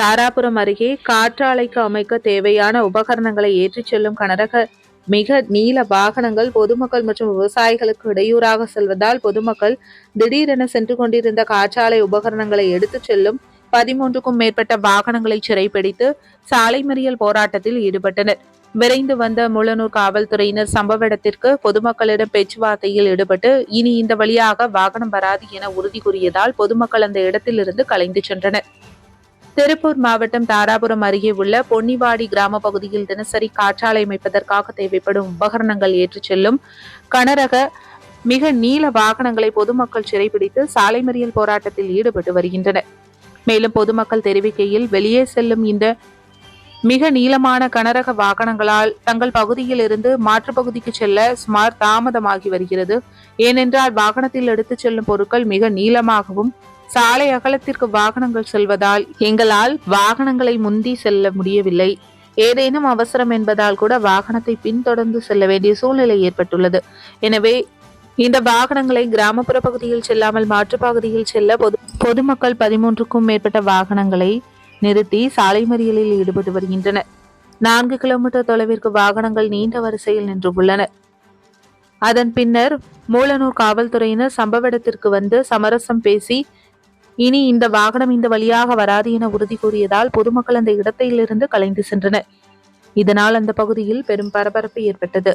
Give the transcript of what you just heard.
தாராபுரம் அருகே காற்றாலைக்கு அமைக்க தேவையான உபகரணங்களை ஏற்றிச் செல்லும் கனரக மிக நீள வாகனங்கள் பொதுமக்கள் மற்றும் விவசாயிகளுக்கு இடையூறாக செல்வதால் பொதுமக்கள் திடீரென சென்று கொண்டிருந்த காற்றாலை உபகரணங்களை எடுத்துச் செல்லும் பதிமூன்றுக்கும் மேற்பட்ட வாகனங்களை சிறைப்பிடித்து சாலை மறியல் போராட்டத்தில் ஈடுபட்டனர். விரைந்து வந்த முழனூர் காவல்துறையினர் சம்பவ இடத்திற்கு பொதுமக்களிடம் பேச்சுவார்த்தையில் ஈடுபட்டு இனி இந்த வழியாக வாகனம் வராது என உறுதி கூறியதால் பொதுமக்கள் அந்த இடத்திலிருந்து கலைந்து சென்றனர். திருப்பூர் மாவட்டம் தாராபுரம் அருகே உள்ள பொன்னிவாடி கிராம பகுதியில் தினசரி காற்றாலை அமைப்பதற்காக தேவைப்படும் உபகரணங்கள் ஏற்றிச் செல்லும் கனரக மிக நீள வாகனங்களை பொதுமக்கள் சிறைபிடித்து சாலை மறியல் போராட்டத்தில் ஈடுபட்டு வருகின்றனர். மேலும் பொதுமக்கள் தெரிவிக்கையில் வெளியே செல்லும் இந்த மிக நீளமான கனரக வாகனங்களால் தங்கள் பகுதியில் இருந்து மாற்று பகுதிக்கு செல்ல சுமார் தாமதமாகி வருகிறது. ஏனென்றால் வாகனத்தில் எடுத்துச் செல்லும் பொருட்கள் மிக நீளமாகவும் சாலை அகலத்திற்கு வாகனங்கள் செல்வதால் எங்களால் வாகனங்களை முந்தி செல்ல முடியவில்லை. ஏதேனும் அவசரம் என்பதால் கூட வாகனத்தை பின்தொடர்ந்து செல்ல வேண்டிய சூழ்நிலை ஏற்பட்டுள்ளது. எனவே இந்த வாகனங்களை கிராமப்புற பகுதியில் செல்லாமல் மாற்றுப் பகுதியில் செல்ல பொது பொதுமக்கள் பதிமூன்றுக்கும் மேற்பட்ட வாகனங்களை நிறுத்தி சாலை மறியலில் ஈடுபட்டு வருகின்றனர். நான்கு கிலோமீட்டர் தொலைவிற்கு வாகனங்கள் நீண்ட வரிசையில் நின்று உள்ளன. அதன் பின்னர் மூலனூர் காவல்துறையினர் சம்பவ இடத்திற்கு வந்து சமரசம் பேசி இனி இந்த வாகனம் இந்த வழியாக வராது என உறுதி கூறியதால் பொதுமக்கள் அந்த இடத்திலிருந்து கலைந்து சென்றனர். இதனால் அந்த பகுதியில் பெரும் பரபரப்பு ஏற்பட்டது.